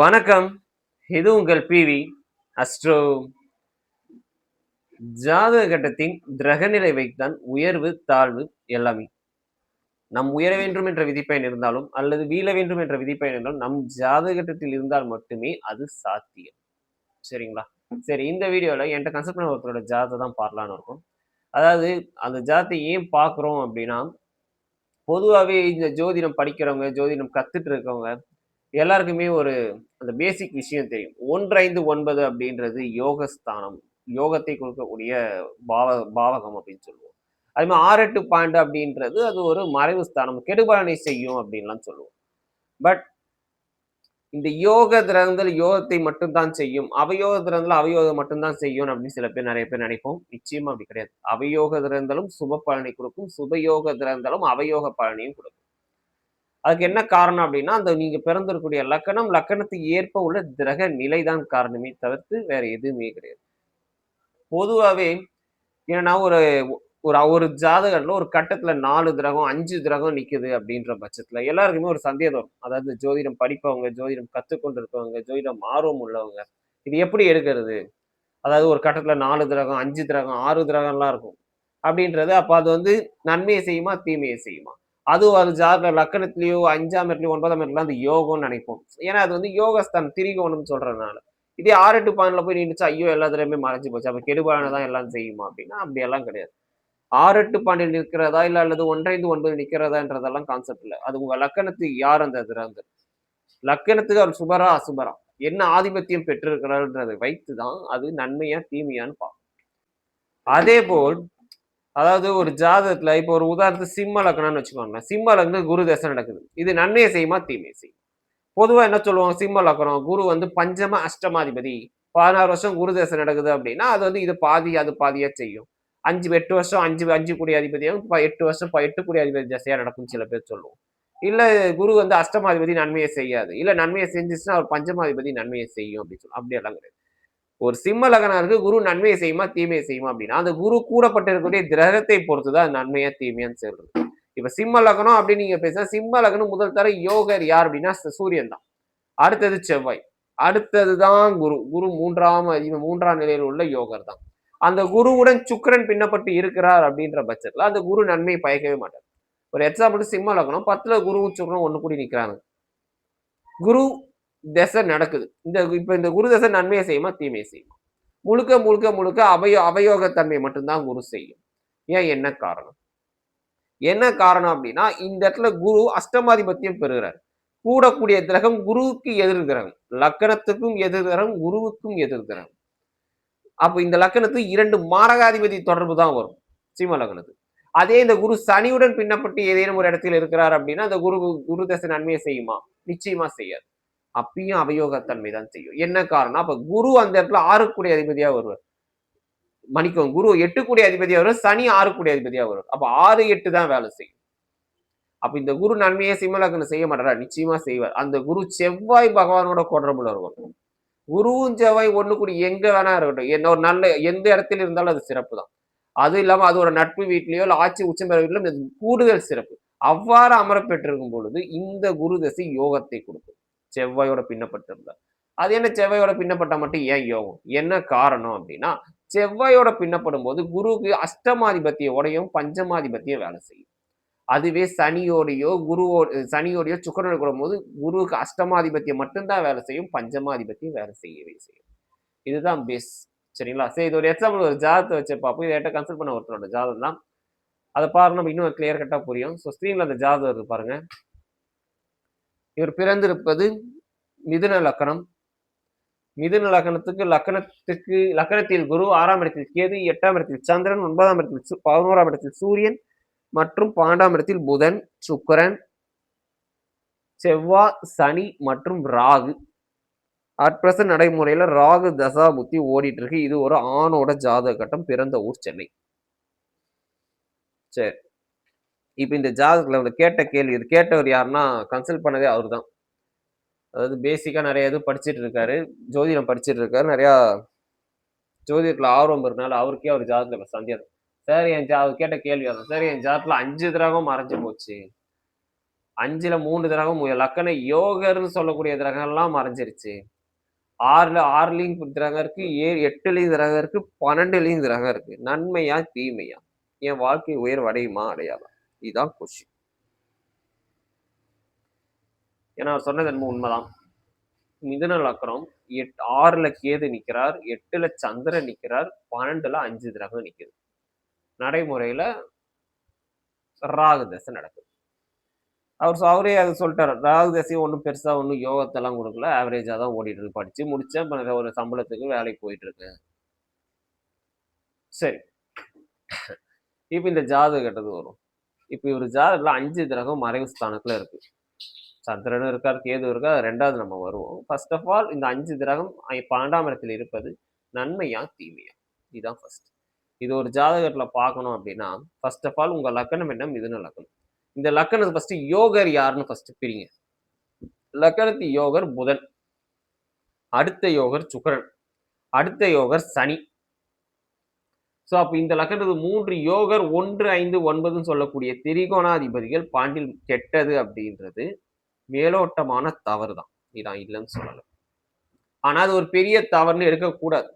வணக்கம். இது உங்கள் பிவி அஸ்ட்ரோ. ஜாதக கட்டத்தின் கிரகநிலை வைத்தான் உயர்வு தாழ்வு எல்லாமே. நம் உயர வேண்டும் என்ற விதிப்பயன் இருந்தாலும் அல்லது வீழ வேண்டும் என்ற விதிப்பயன் இருந்தாலும் நம் ஜாதக கட்டத்தில் இருந்தால் மட்டுமே அது சாத்தியம். சரிங்களா? சரி இந்த வீடியோவில் என்கிட்ட கன்செப்ட் பண்ண ஒருத்தரோட ஜாதத்தை தான் பார்க்கலான்னு இருக்கும். அதாவது அந்த ஜாதத்தை ஏன் பார்க்குறோம் அப்படின்னா பொதுவாகவே இந்த ஜோதிடம் படிக்கிறவங்க ஜோதிடம் கற்றுட்டு இருக்கவங்க எல்லாருக்குமே ஒரு அந்த பேசிக் விஷயம் தெரியும். ஒன்று ஐந்து ஒன்பது அப்படின்றது யோகஸ்தானம். யோகத்தை கொடுக்கக்கூடிய பாவ பாவகம் அப்படின்னு சொல்லுவோம். அது மாதிரி ஆறு எட்டு பாயிண்ட் அப்படின்றது அது ஒரு மறைவு ஸ்தானம். கெடுபலனை செய்யும் அப்படின்லாம் சொல்லுவோம். பட் இந்த யோக திறந்தல் யோகத்தை மட்டும்தான் செய்யும். அவயோக திறந்தல் அவயோகம் மட்டும்தான் செய்யும் அப்படின்னு சில பேர் நிறைய பேர் நினைப்போம். நிச்சயமா அப்படி கிடையாது. அவயோக திறந்தலும் சுப பலனை கொடுக்கும். சுபயோக திறந்தலும் அவயோக பலனையும் கொடுக்கும். அதுக்கு என்ன காரணம் அப்படின்னா அந்த நீங்க பிறந்திருக்கக்கூடிய லக்கணம் லக்கணத்துக்கு ஏற்ப உள்ள கிரக நிலை தான் காரணமே தவிர்த்து வேற எதுவுமே கிடையாது. பொதுவாகவே ஏன்னா ஒரு ஒரு ஒரு ஜாதகத்துல ஒரு கட்டத்துல நாலு கிரகம் அஞ்சு கிரகம் நிக்குது அப்படின்ற பட்சத்துல எல்லாருக்குமே ஒரு சந்தேகம். வரும் அதாவது ஜோதிடம் படிப்பவங்க ஜோதிடம் கத்துக்கொண்டு இருக்கவங்க ஜோதிடம் ஆர்வம் உள்ளவங்க இது எப்படி எடுக்கிறது? அதாவது ஒரு கட்டத்துல நாலு கிரகம் அஞ்சு கிரகம் ஆறு கிரகம்லாம் இருக்கும். அப்படின்றது அப்ப அது வந்து நன்மையை செய்யுமா தீமையை செய்யுமா? அதுவும் அது ஜாதக லக்கணத்துலயோ அஞ்சாம் இடத்துலயோ ஒன்பதாம் இடத்துல அந்த யோகம்னு நினைப்போம். ஏன்னா அது வந்து யோகஸ்தான் திரிகோணம்னு சொல்றதுனால. இதே ஆறு எட்டு பாயிண்ட்ல போய் நின்றுச்சு ஐயோ எல்லாத்துலயுமே மறைஞ்சு போச்சு. அப்ப கெடுபான தான் எல்லாம் செய்யுமா அப்படின்னா அப்படி எல்லாம் கிடையாது. ஆறு எட்டு பாண்டியில் நிற்கிறதா இல்ல அல்லது ஒன்றைந்து ஒன்பது நிற்கிறதான்றதெல்லாம் கான்செப்ட் இல்லை. அது உங்க லக்கணத்துக்கு யார் அந்த திறந்து லக்கணத்துக்கு அவர் சுபரா அசுபரா? என்ன ஆதிபத்தியம் பெற்றிருக்கிறார்ன்றதை வைத்து தான் அது நன்மையா தீமையான்னு பார்க்கும் அதே போல் அதாவது ஒரு ஜாதகத்துல இப்போ ஒரு உதாரணத்துக்கு சிம்ம லக்னம்னு வச்சுக்கோங்களேன். சிம்ம லக்னம் குரு தசை நடக்குது. இது நன்மையை செய்யுமா தீமையை செய்யும். பொதுவா என்ன சொல்லுவாங்க? சிம்ம லக்னம் குரு வந்து பஞ்சம அஷ்டமாதிபதி. பதினாறு வருஷம் குரு தசை நடக்குது அப்படின்னா அது வந்து இது பாதி அது பாதியா செய்யும். அஞ்சு எட்டு வருஷம் அஞ்சு அஞ்சு கோடி அதிபதியாகவும் எட்டு வருஷம் எட்டு கோடி அதிபதி தசையா நடக்கும் சில பேர் சொல்லுவோம். இல்ல குரு வந்து அஷ்டமாதிபதி நன்மையை செய்யாது. இல்ல நன்மையை செஞ்சுச்சுன்னா அவர் பஞ்சமாதிபதி நன்மையை செய்யும் அப்படின்னு சொல்லுவோம் அப்படியெல்லாம் கிடையாது. ஒரு சிம்ம லகனாருக்கு குரு நன்மையை செய்யுமா தீமையை செய்யுமா அப்படின்னா அந்த குரு கூறப்பட்டிருக்கக்கூடிய கிரகத்தை பொறுத்துதான் நன்மையா தீமையான்னு சொல்றது. இப்ப சிம்ம லக்னம் அப்படின்னு நீங்க பேசினா சிம்ம லக்னம் முதல் தர யோகர் யார் அப்படின்னா சூரியன் தான். அடுத்தது செவ்வாய். அடுத்ததுதான் குரு. குரு மூன்றாம் மூன்றாம் நிலையில் உள்ள யோகர் தான். அந்த குருவுடன் சுக்கரன் பின்னப்பட்டு இருக்கிறார் அப்படின்ற பட்சத்துல அந்த குரு நன்மை பயக்கவே மாட்டார். ஒரு எக்ஸாம்பிள் சிம்ம லக்னம் பத்துல குருவும் சுக்கரன் ஒண்ணு கூடி நிக்கிறாங்க. குரு தசை நடக்குது. இந்த இப்ப இந்த குரு தசை நன்மையை செய்யுமா தீமையை செய்யுமா? முழுக்க முழுக்க முழுக்க அவயோ அவயோகத்தன்மை மட்டும்தான் குரு செய்யும். ஏன்? என்ன காரணம்? என்ன காரணம் அப்படின்னா இந்த இடத்துல குரு அஷ்டமாதிபத்தியம் பெறுகிறார். கூடக்கூடிய கிரகம் குருவுக்கு எதிர் கிரகம் லக்கணத்துக்கும் எதிர் கிரகம் குருவுக்கும் எதிர் கிரகம் அப்ப இந்த லக்கணத்துக்கு இரண்டு மாரகாதிபதி தொடர்பு தான் வரும். சிம்ம லக்னத்துக்கு அதே இந்த குரு சனியுடன் பின்னப்பட்டு ஏதேனும் ஒரு இடத்தில் இருக்கிறார் அப்படின்னா அந்த குரு குரு தசை நன்மையை செய்யுமா? நிச்சயமா செய்யாது. அப்பயும் அவயோகத்தன்மை தான் செய்யும். என்ன காரணம் அப்ப குரு அந்த இடத்துல ஆறுக்குடி அதிபதியா வருவார். மணிக்கும் குரு எட்டு கூடிய அதிபதியா வரும் சனி ஆறு கூடிய அதிபதியா வரும் அப்ப ஆறு எட்டு தான் வேலை செய்யும். அப்ப இந்த குரு நன்மையை சிம்மலக்கணம் செய்ய மாட்டாரா? நிச்சயமா செய்வார். அந்த குரு செவ்வாய் பகவானோட தொடர்புல இருக்கும் குருவும் செவ்வாய் ஒண்ணு கூடி எங்க வேணா இருக்கட்டும். என்ன ஒரு நல்ல எந்த இடத்துல இருந்தாலும் அது சிறப்பு தான். அது இல்லாம அதோட நட்பு வீட்லயோ இல்ல ஆட்சி உச்சம்பெற வீட்லயோ கூடுதல் சிறப்பு. அவ்வாறு அமரப்பெற்றிருக்கும் பொழுது இந்த குரு தசை யோகத்தை கொடுக்கும். செவ்வாயோட பின்னப்பட்டிருந்தார் அது என்ன செவ்வாயோட பின்னப்பட்டால் மட்டும் ஏன் யோகம்? என்ன காரணம் அப்படின்னா செவ்வாயோட பின்னப்படும் போது குருவுக்கு அஷ்டமாதிபத்தியோடையும் பஞ்சமாதிபத்தியம் வேலை செய்யும். அதுவே சனியோடையோ குருவோ சனியோடையோ சுக்கரோட கூடும் போது குருவுக்கு அஷ்டமாதிபத்தியம் மட்டும்தான் வேலை செய்யும் பஞ்சமாதிபத்தியம் வேலை செய்யவே செய்யும். இதுதான் பேஸ் சரிங்களா? சரி இது ஒரு எக்ஸாம்பிள் ஒரு ஜாதத்தை வச்சு பார்ப்போம். இதை கன்சல்ட் பண்ண ஒருத்தரோட ஜாதம் தான். அதை பாருங்க நம்ம இன்னும் கிளியர் கட்டாக புரியும். ஸோ ஸ்க்ரீனில் அந்த ஜாதகம் இருக்குது பாருங்கள் இவர் பிறந்திருப்பது மிதுன லக்கணம். மிதுன லக்கணத்துக்கு லக்கணத்துக்கு லக்கணத்தில் குரு ஆறாம் இடத்தில் கேது எட்டாம் இடத்தில் சந்திரன் ஒன்பதாம் இடத்தில் பதினோராம் இடத்தில் சூரியன் மற்றும் பன்னெண்டாம் இடத்தில் புதன் சுக்கரன் செவ்வா சனி மற்றும் ராகு. அட்பிரச நடைமுறையில ராகு தசா புத்தி ஓடிட்டு இருக்கு இது ஒரு ஆணோட ஜாதக கட்டம் பிறந்த ஊர் சென்னை. சரி. இப்போ இந்த ஜாதகத்தில் அவர் கேட்ட கேள்வி இது கேட்டவர் யாருன்னா கன்சல்ட் பண்ணதே அவர் தான் அதாவது பேசிக்காக நிறைய இது படிச்சுட்டு இருக்காரு. ஜோதிடம் படிச்சுட்டு இருக்காரு. நிறையா ஜோதிடத்தில் ஆர்வம் இருக்கனால அவருக்கே அவர் ஜாதகத்தில் சந்தேகம். சார் என் ஜா அவர் கேட்ட கேள்வி அதான். சார் என் ஜாதத்தில் அஞ்சு திரகம் மறைஞ்சு போச்சு. அஞ்சுல மூணு கிரகம் லக்கண யோகர்னு சொல்லக்கூடிய கிரகம்லாம் மறைஞ்சிருச்சு. ஆறுல ஆறுலயும் திரகம் இருக்கு ஏ எட்டுலயும் திரகம் இருக்கு பன்னெண்டுலயும் திரகம் இருக்கு. நன்மையா தீமையா? என் வாழ்க்கை உயர்வடையுமா அடையாதா? இதுதான் கொஸ்டின் ஏன்னா அவர் சொன்னது என்னமோ உண்மைதான். மிதுன அக்கரம் எட் ஆறுல கேது நிக்கிறார் எட்டுல சந்திரன் நிக்கிறார் பன்னெண்டுல அஞ்சு கிரகம் நிக்குது நடைமுறையில ராகு தசை நடக்குது. அவர் அவரே அது சொல்லிட்டார். ராகு தசையும் ஒன்றும் பெருசா ஒன்றும் யோகத்தெல்லாம் கொடுக்கல. ஆவரேஜா தான் ஓடிட்டு இருக்கு. படிச்சு முடிச்சேன் இப்போ ஒரு சம்பளத்துக்கு வேலைக்கு போயிட்டு இருக்கேன் சரி. இப்போ இந்த ஜாதக கட்டது வரும். இப்ப இவர் ஜாதகத்தில் அஞ்சு கிரகம் மறைவு ஸ்தானத்துல இருக்கு. சந்திரனும் இருக்கார் கேது இருக்கார் ரெண்டாவது நம்ம வருவோம். ஃபர்ஸ்ட் ஆஃப் ஆல் இந்த அஞ்சு கிரகம் பன்னெண்டாம் இடத்துல இருப்பது நன்மையா தீமையா? இதுதான் ஃபர்ஸ்ட் இது ஒரு ஜாதகத்தில் பார்க்கணும் அப்படின்னா ஃபர்ஸ்ட் ஆஃப் ஆல் உங்க லக்கணம் என்ன? மிதுன லக்கணம். இந்த லக்கணத்து ஃபர்ஸ்ட் யோகர் யாருன்னு ஃபர்ஸ்ட் பிரிங்க. லக்கணத்து யோகர் புதன். அடுத்த யோகர் சுக்கரன். அடுத்த யோகர் சனி. ஸோ அப்போ இந்த லக்கணத்து மூன்று யோகர் ஒன்று ஐந்து ஒன்பதுன்னு சொல்லக்கூடிய திரிகோணாதிபதிகள் பாண்டில் கெட்டது அப்படின்றது மேலோட்டமான தவறு தான் இதான் இல்லைன்னு சொல்லலை. ஆனால் அது ஒரு பெரிய தவறுன்னு எடுக்கக்கூடாது.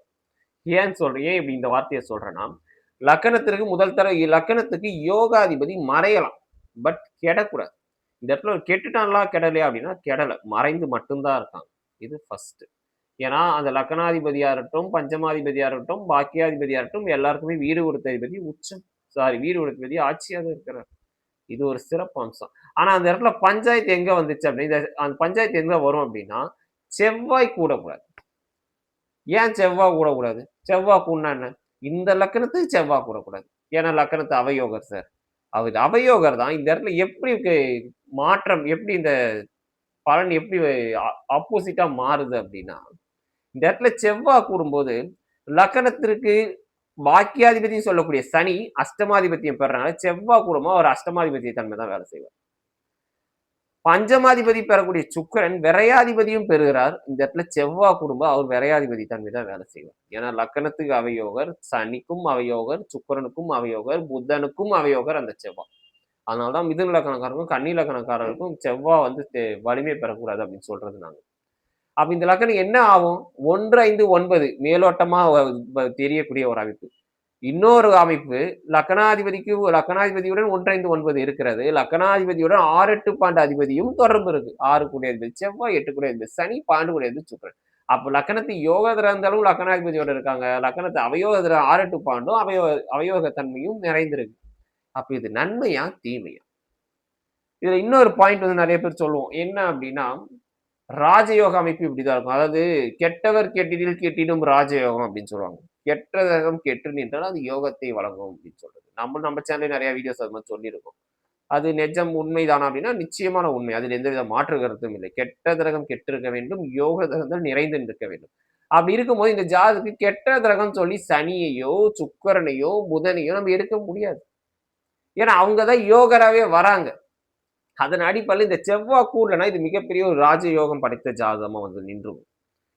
ஏன் சொல்றேன் ஏன் இப்படி இந்த வார்த்தையை சொல்றேன்னா லக்கணத்திற்கு முதல் தர லக்கணத்துக்கு யோகாதிபதி மறையலாம் பட் கெடக்கூடாது. இந்த இடத்துல ஒரு கெட்டுட்டான்லாம் கெடலையா அப்படின்னா கெடலை மறைந்து மட்டும்தான் இருக்காங்க. இது ஃபர்ஸ்ட் ஏன்னா அந்த லக்கணாதிபதியா இருக்கட்டும் பாக்கியாதிபதியாகட்டும் இருக்கட்டும் இருக்கட்டும் எல்லாருக்குமே வீடு கொடுத்த அதிபதி உச்சம். சாரி வீடு கொடுத்தபதி ஆட்சியாக இருக்கிறார். இது ஒரு சிறப்பு அம்சம். ஆனால் அந்த இடத்துல பஞ்சாயத்து எங்கே வந்துச்சு அப்படின்னு அந்த பஞ்சாயத்து எங்கே வரும் அப்படின்னா செவ்வாய் கூடக்கூடாது. ஏன் செவ்வாய் கூடக்கூடாது? செவ்வாய் கூடனா என்ன? இந்த லக்கணத்துக்கு செவ்வாய் கூடக்கூடாது. ஏன்னா லக்கணத்து அவயோகர் சார். அவர் அவயோகர் தான். இந்த இடத்துல எப்படி மாற்றம் எப்படி இந்த பலன் எப்படி ஆப்போசிட்டாக மாறுது அப்படின்னா இந்த இடத்துல செவ்வாய் கூடும்போது லக்கணத்திற்கு பாக்கியாதிபதியும் சொல்லக்கூடிய சனி அஷ்டமாதிபத்தியம் பெறனால செவ்வாய் கூடமா? அவர் அஷ்டமாதிபத்திய தன்மை தான் வேலை செய்வார். பஞ்சமாதிபதி பெறக்கூடிய சுக்கிரன் விரையாதிபதியும் பெறுகிறார். இந்த இடத்துல செவ்வாய் குடும்பம் அவர் விரையாதிபதி தன்மை தான் வேலை செய்வார். ஏன்னா லக்கணத்துக்கு அவையோகர் சனிக்கும் அவையோகர் சுக்கிரனுக்கும் அவையோகர் புதனுக்கும் அவையோகர் அந்த செவ்வாய் அதனாலதான் மிதுன லக்கணக்காரருக்கும் கன்னி லக்கணக்காரருக்கும் செவ்வாய் வந்து வலிமை பெறக்கூடாது அப்படின்னு சொல்றது நாங்கள் அப்ப இந்த லக்கணம் என்ன ஆகும்? ஒன்று ஐந்து ஒன்பது மேலோட்டமா தெரியக்கூடிய ஒரு அமைப்பு. இன்னொரு அமைப்பு லக்கணாதிபதிக்கு லக்கணாதிபதியுடன் ஒன்றைந்து ஒன்பது இருக்கிறது. லக்கணாதிபதியுடன் ஆறு எட்டு பாண்டு அதிபதியும் தொடர்பு இருக்கு. ஆறு கூடிய அதிபதி செவ்வாய் எட்டு கூடிய அதிபதி சனி பாண்டு கூடிய அதிபதி அப்போ அப்ப லக்கணத்து யோகதர இருந்தாலும் லக்கணாதிபதியோட இருக்காங்க. லக்கணத்து அவயோகதர ஆறு எட்டு பாண்டும் அவயோ அவயோகத்தன்மையும் நிறைந்திருக்கு. அப்போ இது நன்மையா தீமையா? இதுல இன்னொரு பாயிண்ட் வந்து நிறைய பேர் சொல்லுவோம். என்ன அப்படின்னா ராஜயோக அமைப்பு இப்படிதான் இருக்கும். அதாவது கெட்டவர் கெட்டிடில் கெட்டிடும் ராஜயோகம் அப்படின்னு சொல்லுவாங்க. கெட்டதகம் கெட்டு நின்றால் அது யோகத்தை வழங்கும் அப்படின்னு சொல்றது. நம்ம நம்ம சேனல்ல நிறைய வீடியோஸ் அது மாதிரி சொல்லியிருக்கோம். அது நிஜம் உண்மைதானா அப்படின்னா நிச்சயமான உண்மை. அதில் எந்தவித மாற்று கருத்தும் இல்லை. கெட்ட திரகம் கெட்டிருக்க வேண்டும். யோக திரகங்கள் நிறைந்து நிற்க வேண்டும். அப்படி இருக்கும்போது இந்த ஜாதுக்கு கெட்ட திரகம் சொல்லி சனியையோ சுக்கரனையோ புதனையோ நம்ம எடுக்க முடியாது. ஏன்னா அவங்க தான் யோகராகவே வராங்க. அதன் அடிப்படையில் இந்த செவ்வாய் கூடலனா இது மிகப்பெரிய ஒரு ராஜயோகம் படைத்த ஜாதகமாக வந்து நின்றும்.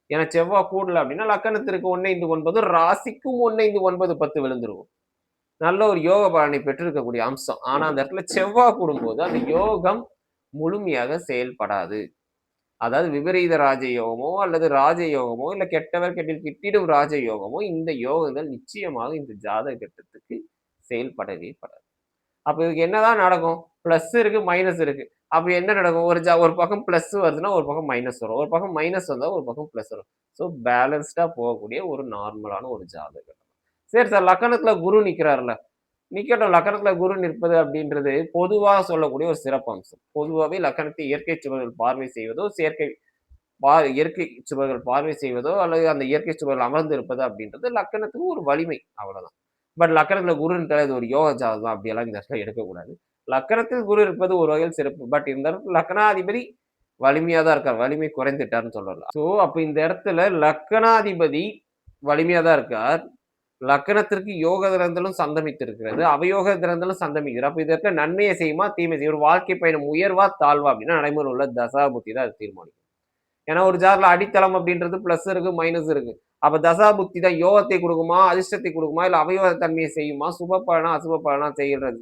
ஏன்னா செவ்வாய் கூடல அப்படின்னா லக்கணத்திற்கு ஒன்னைந்து ஒன்பது ராசிக்கும் ஒன்னைந்து ஒன்பது பத்து விழுந்துருவோம். நல்ல ஒரு யோக பலனை பெற்றிருக்கக்கூடிய அம்சம். ஆனால் அந்த இடத்துல செவ்வாய் கூடும்போது அந்த யோகம் முழுமையாக செயல்படாது. அதாவது விபரீத ராஜயோகமோ அல்லது ராஜயோகமோ இல்லை கெட்டவர் கெட்டில் கிட்டிடும் ராஜயோகமோ இந்த யோகங்கள் நிச்சயமாக இந்த ஜாதக கட்டத்துக்கு செயல்படவே படாது. அப்போ இதுக்கு என்னதான் நடக்கும்? ப்ளஸ் இருக்கு மைனஸ் இருக்கு. அப்போ என்ன நடக்கும்? ஒரு ஜா ஒரு பக்கம் ப்ளஸ் வருதுன்னா ஒரு பக்கம் மைனஸ் வரும். ஒரு பக்கம் மைனஸ் வந்தால் ஒரு பக்கம் ப்ளஸ் வரும். ஸோ பேலன்ஸ்டாக போகக்கூடிய ஒரு நார்மலான ஒரு ஜாதகம். சரி சார் லக்கணத்தில் குரு நிற்கிறாருல நிக்கட்டும். லக்கணத்தில் குரு நிற்பது அப்படின்றது பொதுவாக சொல்லக்கூடிய ஒரு சிறப்பு அம்சம். பொதுவாகவே லக்கணத்தை இயற்கை சுவர்கள் பார்வை செய்வதோ செயற்கை பா இயற்கை சுவர்கள் பார்வை செய்வதோ அல்லது அந்த இயற்கை சுவர்கள் அமர்ந்து இருப்பது அப்படின்றது லக்கணத்துக்கு ஒரு வலிமை. அவ்வளோதான் பட் லக்கணத்துல குருன்றது இது ஒரு யோக ஜாதகம் அப்படியெல்லாம் இந்த இடத்துல எடுக்கக்கூடாது. லக்கணத்தில் குரு இருப்பது ஒரு வகையில் சிறப்பு. பட் இந்த இடத்துல லக்கணாதிபதி வலிமையாக தான் இருக்கார். வலிமை குறைந்துட்டார்னு சொல்லலாம் ஸோ அப்போ இந்த இடத்துல லக்கணாதிபதி வலிமையாக தான் இருக்கார். லக்கணத்திற்கு யோக திறந்தலும் சந்தமித்திருக்கிறது. அவயோக திறந்தலும் சந்தமிக்கிறார் அப்போ இதற்கு நன்மையை செய்யுமா தீமை செய்யும்? ஒரு வாழ்க்கை பயணம் உயர்வா தாழ்வா அப்படின்னா நடைமுறை உள்ள தசாபுத்தி தான் அது தீர்மானிக்கும். ஏன்னா ஒரு ஜாரில் அடித்தளம் அப்படின்றது ப்ளஸ் இருக்கு மைனஸ் இருக்கு. அப்ப தசாபுத்தி தான் யோகத்தை கொடுக்குமா அதிர்ஷ்டத்தை கொடுக்குமா இல்ல அவயோக தன்மையை செய்யுமா? சுப பலனா அசுப பலனா செய்கிறது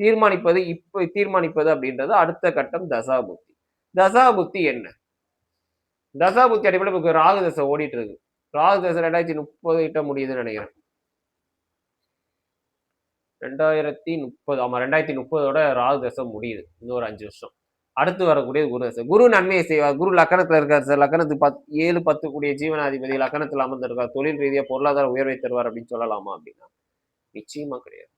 தீர்மானிப்பது இப்ப தீர்மானிப்பது அப்படின்றது அடுத்த கட்டம் தசாபுத்தி தசாபுத்தி என்ன? தசாபுத்தி அடிப்படையில் இப்போ ராகு தசை ஓடிட்டு இருக்கு. ராகு தசை ரெண்டாயிரத்தி முப்பது கிட்ட முடியுதுன்னு நினைக்கிறேன். ரெண்டாயிரத்தி முப்பது ஆமா ரெண்டாயிரத்தி முப்பதோட ராகு தசை முடியுது. இன்னொரு அஞ்சு வருஷம். அடுத்து வரக்கூடிய குரு. தசை குரு நன்மையை செய்வார். குரு லக்கணத்துல இருக்கார் சார். லக்கணத்துக்கு பத் ஏழு பத்து கூடிய ஜீவனாதிபதி லக்கணத்தில் அமர்ந்திருக்கார். தொழில் ரீதியாக பொருளாதார உயர்வை தருவார் அப்படின்னு சொல்லலாமா அப்படின்னா? நிச்சயமா கிடையாது.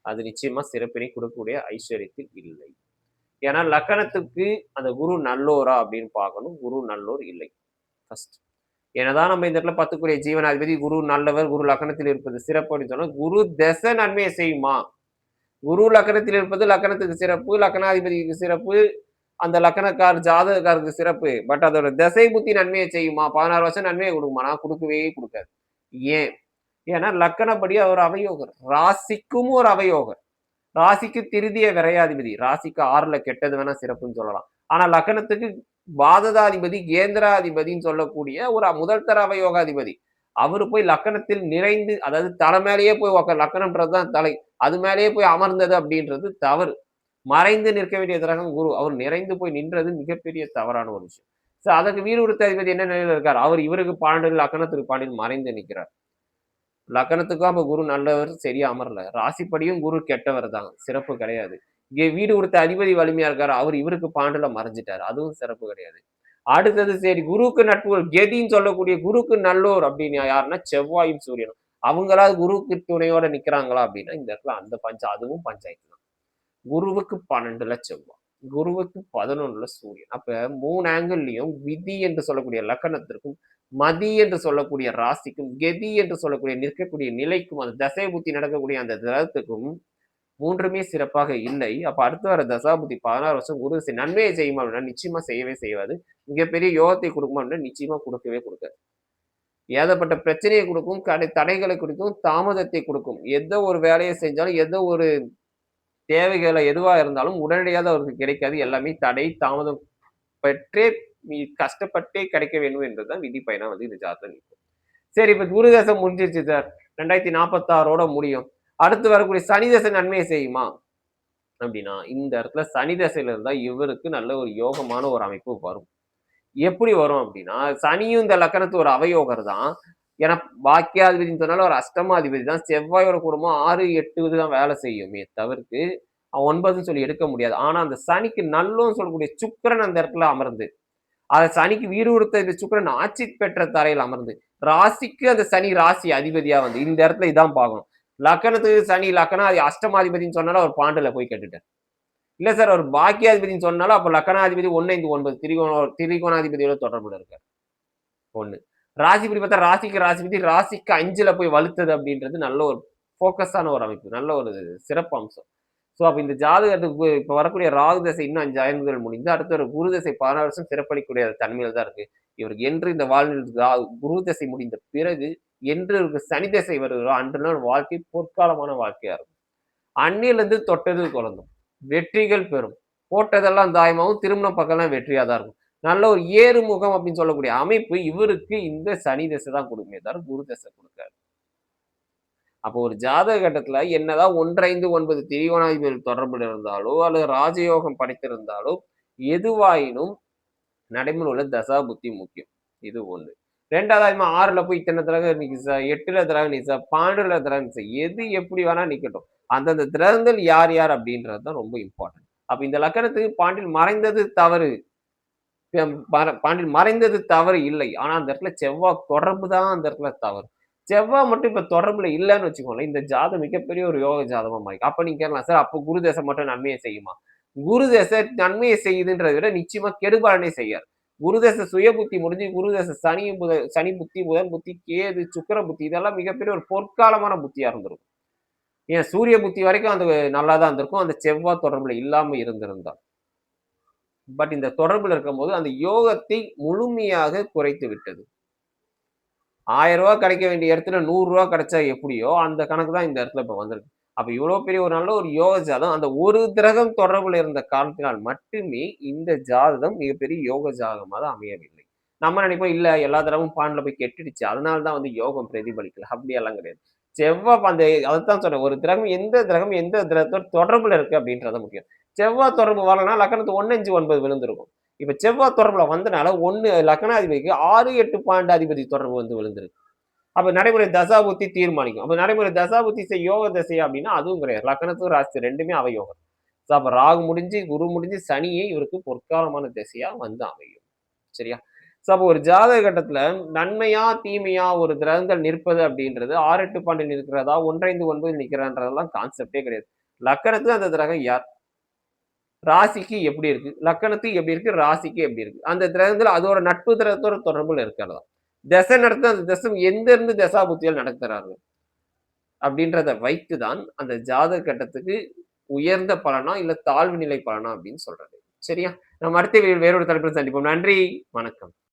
அது நிச்சயமா சிறப்பினை கொடுக்கக்கூடிய ஐஸ்வர்யத்தில் இல்லை. ஏன்னா லக்கணத்துக்கு அந்த குரு நல்லோரா அப்படின்னு பார்க்கணும். குரு நல்லோர் இல்லை. ஃபர்ஸ்ட் என்னதான் நம்ம இந்த இடத்துல பத்துக்குரிய ஜீவனாதிபதி குரு நல்லவர் குரு லக்கணத்தில் இருப்பது சிறப்பு அப்படின்னு சொன்னா குரு தசை நன்மையை செய்யுமா? குரு லக்கணத்தில் இருப்பது லக்கணத்துக்கு சிறப்பு லக்கணாதிபதிக்கு சிறப்பு அந்த லக்கணக்கார் ஜாதகக்காருக்கு சிறப்பு. பட் அதோட திசை புத்தி நன்மையை செய்யுமா? பதினாறு வருஷம் நன்மையை கொடுக்குமானா கொடுக்கவே கொடுக்காது. ஏன்? ஏன்னா லக்கணப்படி அவர் அவயோகர். ராசிக்கும் ஒரு அவயோகர். ராசிக்கு திருதிய விரையாதிபதி. ராசிக்கு ஆறுல கெட்டது வேணா சிறப்புன்னு சொல்லலாம். ஆனா லக்கணத்துக்கு பாததாதிபதி கேந்திராதிபதின்னு சொல்லக்கூடிய ஒரு முதல் தர அவயோகாதிபதி. அவரு போய் லக்கணத்தில் நிறைந்து அதாவது தலை மேலேயே போய் உக்க லக்கணம்ன்றதுதான் தலை. அது மேலேயே போய் அமர்ந்தது அப்படின்றது தவறு. மறைந்து நிற்க வேண்டிய கிரகம் குரு. அவர் நிறைந்து போய் நின்றது மிகப்பெரிய தவறான ஒரு விஷயம். ஸோ அதற்கு வீடு அதிபதி என்ன நிலையில் இருக்கார்? அவர் இவருக்கு பாண்டில் லக்கணத்துக்கு பாண்டில் மறைந்து நிற்கிறார். லக்கணத்துக்கும் அப்போ குரு நல்லவர் சரியா அமரல. ராசிப்படியும் குரு கெட்டவர் தான். சிறப்பு கிடையாது. இங்கே வீடு கொடுத்த அதிபதி வலிமையா இருக்காரு. அவர் இவருக்கு பாண்டுல மறைஞ்சிட்டாரு. அதுவும் சிறப்பு கிடையாது. அடுத்தது சரி குருக்கு நட்பு கெதின்னு சொல்லக்கூடிய குருக்கு நல்லோர் அப்படின்னு யாருன்னா செவ்வாயும் சூரியனும். அவங்களாவது குருக்கு துணையோட நிக்கிறாங்களா அப்படின்னா இந்த இடத்துல அந்த பஞ்ச அதுவும் பஞ்சாயத்து தான் குருவுக்கு பன்னெண்டுல செவ்வாய் குருவுக்கு பதினொன்றுல சூரியன். அப்ப மூணு ஆங்கிள்லயும் விதி என்று சொல்லக்கூடிய லக்கணத்திற்கும் மதி என்று சொல்லக்கூடிய ராசிக்கும் கெதி என்று சொல்லக்கூடிய நிற்கக்கூடிய நிலைக்கும் அந்த தசை புத்தி நடக்கக்கூடிய அந்த திரத்துக்கும் மூன்றுமே சிறப்பாக இல்லை. அப்ப அடுத்து வர தசாபுத்தி பதினாறு வருஷம் குரு நன்மையை செய்யுமா அப்படின்னா நிச்சயமா செய்யவே செய்யாது. மிகப்பெரிய யோகத்தை கொடுக்குமா அப்படின்னா நிச்சயமா கொடுக்கவே கொடுக்காது. ஏதப்பட்ட பிரச்சனையை கொடுக்கும் கடை தடைகளை கொடுக்கும் தாமதத்தை கொடுக்கும். எந்த ஒரு வேலையை செஞ்சாலும் எந்த ஒரு தேவைகளை எதுவா இருந்தாலும் உடனடியாக அவருக்கு கிடைக்காது. எல்லாமே தடை தாமதம் பெற்றே கஷ்டப்பட்டே கிடைக்க வேண்டும் என்றுதான் விதி பயனா வந்து இந்த ஜாதகம் நிற்கும். சரி இப்ப குருதசம் முடிஞ்சிருச்சு சார். ரெண்டாயிரத்தி நாற்பத்தாறோட முடியும். அடுத்து வரக்கூடிய சனி தசை நன்மையை செய்யுமா? அப்படின்னா இந்த இடத்துல சனி தசையில இருந்தா இவருக்கு நல்ல ஒரு யோகமான ஒரு அமைப்பு வரும். எப்படி வரும் அப்படின்னா சனியும் இந்த லக்கணத்து ஒரு அவயோகர் தான். ஏன்னா பாக்கியாதிபதினு சொன்னாலும் ஒரு அஷ்டமாதிபதி தான். செவ்வாயோட குடும்பம் ஆறு எட்டு தான் வேலை செய்யுமே தவிர்த்து ஒன்பதுன்னு சொல்லி எடுக்க முடியாது. ஆனா அந்த சனிக்கு நல்லோன்னு சொல்லக்கூடிய சுக்கரன் அந்த இடத்துல அமர்ந்து அதை சனிக்கு வீடு கொடுத்த இந்த சுக்கரன் ஆட்சி பெற்ற தரையில் அமர்ந்து ராசிக்கு அந்த சனி ராசி அதிபதியா வந்து இந்த இடத்துல இதான் பார்க்கணும். லக்கணத்துக்கு சனி லக்கணம் அது அஷ்டமாதிபதினு சொன்னாலும் அவர் பாண்டில் போய் கேட்டுட்டார். இல்ல சார் அவர் பாக்கியாதிபதினு சொன்னாலும் அப்ப லக்கணாதிபதி ஒன்னு ஐந்து ஒன்பது திரிகோண திரிகோணாதிபதியோட தொடர்புல இருக்கார். ஒண்ணு ராசிபடி பார்த்தா ராசிக்கு ராசிபதி ராசிக்கு அஞ்சில் போய் வலுத்தது அப்படின்றது நல்ல ஒரு ஃபோக்கஸான ஒரு அமைப்பு நல்ல ஒரு சிறப்பு அம்சம் ஸோ அப்போ இந்த ஜாதகத்துக்கு இப்போ வரக்கூடிய ராகு தசை இன்னும் அஞ்சு ஆயிரங்கள் முடிந்து அடுத்த ஒரு குரு தசை பதினாறு வருஷம் சிறப்பளிக்கூடிய தன்மையில் தான் இருக்கு. இவருக்கு என்று இந்த வாழ்வில் குரு தசை முடிந்த பிறகு என்று இவருக்கு சனி தசை வருகிறோ அன்று நாள் வாழ்க்கை பொற்காலமான வாழ்க்கையா இருக்கும். அன்னிலிருந்து தொட்டது குழந்தும். வெற்றிகள் பெறும். போட்டதெல்லாம் தாயமாகவும் திருமண பக்கம்லாம் வெற்றியாக தான் இருக்கும். நல்ல ஒரு ஏறுமுகம் அப்படின்னு சொல்லக்கூடிய அமைப்பு இவருக்கு இந்த சனி தசை தான் கொடுக்குமே தவிர குரு தசை கொடுக்காது. அப்போ ஒரு ஜாதக கட்டத்துல என்னதான் ஒன்றைந்து ஒன்பது திரிகோணாதிபதி தொடர்பில் இருந்தாலோ அல்லது ராஜயோகம் படைத்திருந்தாலோ எதுவாயினும் நடைமுறை உள்ள தசா புத்தி முக்கியம். இது ஒண்ணு. ரெண்டாவது ஆறுல போய் இத்தனை திரகம் நிக்கு சார்? எட்டுல திரகம் நிக்கு சார்? பன்னெண்டுல திரகம் சார்? எது எப்படி வேணா நிக்கட்டும். அந்தந்த திரகங்கள் யார் யார் அப்படின்றது தான் ரொம்ப இம்பார்ட்டன்ட் அப்ப இந்த லக்கணத்துக்கு பாண்டில் மறைந்தது தவறு. பாண்டியன் மறைந்தது தவறு இல்லை. ஆனால் அந்த இடத்துல செவ்வாய் தொடர்பு தான் அந்த இடத்துல தவறு. செவ்வாய் மட்டும் இப்போ தொடர்புல இல்லைன்னு வச்சுக்கோங்களேன். இந்த ஜாதம் மிகப்பெரிய ஒரு யோக ஜாதமா மாறி அப்போ நீங்க கேட்கலாம் சார் அப்போ குரு தேசம் மட்டும் நன்மையை செய்யுமா? குரு தேச நன்மையை செய்யுதுன்றதை விட நிச்சயமா கெடுபாலனே செய்யார் குருதச சுய புத்தி முடிஞ்சு குருதச சனி புத சனி புத்தி புதன் புத்தி கேது சுக்கர புத்தி இதெல்லாம் மிகப்பெரிய ஒரு பொற்காலமான புத்தியா இருந்திருக்கும். ஏன்? சூரிய புத்தி வரைக்கும் அந்த நல்லா தான் இருந்திருக்கும். அந்த செவ்வாய் தொடர்புல இல்லாமல் இருந்திருந்தால். பட் இந்த தொடர்புல இருக்கும்போது அந்த யோகத்தை முழுமையாக குறைத்து விட்டது. ஆயிரம் ரூபாய் கிடைக்க வேண்டிய இடத்துல நூறு ரூபாய் கிடைச்சா எப்படியோ அந்த கணக்கு தான் இந்த இடத்துல இப்ப வந்திருக்கு. அப்ப இவ்வளவு பெரிய ஒரு நல்ல ஒரு யோக ஜாதம் அந்த ஒரு கிரகம் தொடர்புல இருந்த காரணத்தினால் மட்டுமே இந்த ஜாதகம் மிகப்பெரிய யோக ஜாதகமாக தான் அமையவில்லை. நம்ம நினைப்போம் இல்ல எல்லா தடவும் பாண்டில் போய் கெட்டுடுச்சு. அதனால தான் வந்து யோகம் பிரதிபலிக்கல. அப்படியெல்லாம் கிடையாது. செவ்வாய் அந்த அதத்தான் சொன்னேன். ஒரு கிரகம் எந்த கிரகம் எந்த கிரகத்தோட தொடர்புல இருக்கு அப்படின்றது முக்கியம். செவ்வாய் தொடர்பு வரலன்னா லக்னத்து 1, 5, 9 விழுந்திருக்கும். இப்ப செவ்வாய் தொடர்புல வந்தனால 1 லக்னாதிபதிக்கு 6, 8 பாண்டாதிபதி தொடர்பு வந்து விழுந்திருக்கு. அப்ப நடைமுறை தசாபுத்தி தீர்மானிக்கும். அப்ப நடைமுறை தசாபுத்தி செய் யோக தசை அப்படின்னா அதுவும் கிடையாது. லக்னத்தும் ராசி ரெண்டுமே அவயோகம். ஸோ அப்ப ராகு முடிஞ்சு, குரு முடிஞ்சு சனியே இவருக்கு பொற்காலமான திசையா வந்து அமையும். சரியா? ஸோ அப்போ ஒரு ஜாதக கட்டத்துல நன்மையா, தீமையா ஒரு கிரகங்கள் நிற்பது அப்படின்றது 6, 8 பாண்டில் இருக்கிறதா, 1, 5, 9 நிற்கிறன்றதெல்லாம் கான்செப்டே கிடையாது. லக்கணத்துக்கு அந்த கிரகம் யார்? ராசிக்கு எப்படி இருக்கு? லக்கணத்துக்கு எப்படி இருக்கு? ராசிக்கு எப்படி இருக்கு? அந்த கிரகங்கள் அதோட நட்பு கிரகத்தோட தொடர்புல இருக்கிறதா? திசை நடத்த அந்த திசம் எந்த இருந்து தசாபுத்திகள் நடத்துறாரு அப்படின்றத வைத்து தான் அந்த ஜாதக கட்டத்துக்கு உயர்ந்த பலனா, இல்ல தாழ்வு நிலை பலனா அப்படின்னு சொல்றது. சரியா? நம்ம அடுத்த வேறொரு தலைப்பில் சந்திப்போம். நன்றி, வணக்கம்.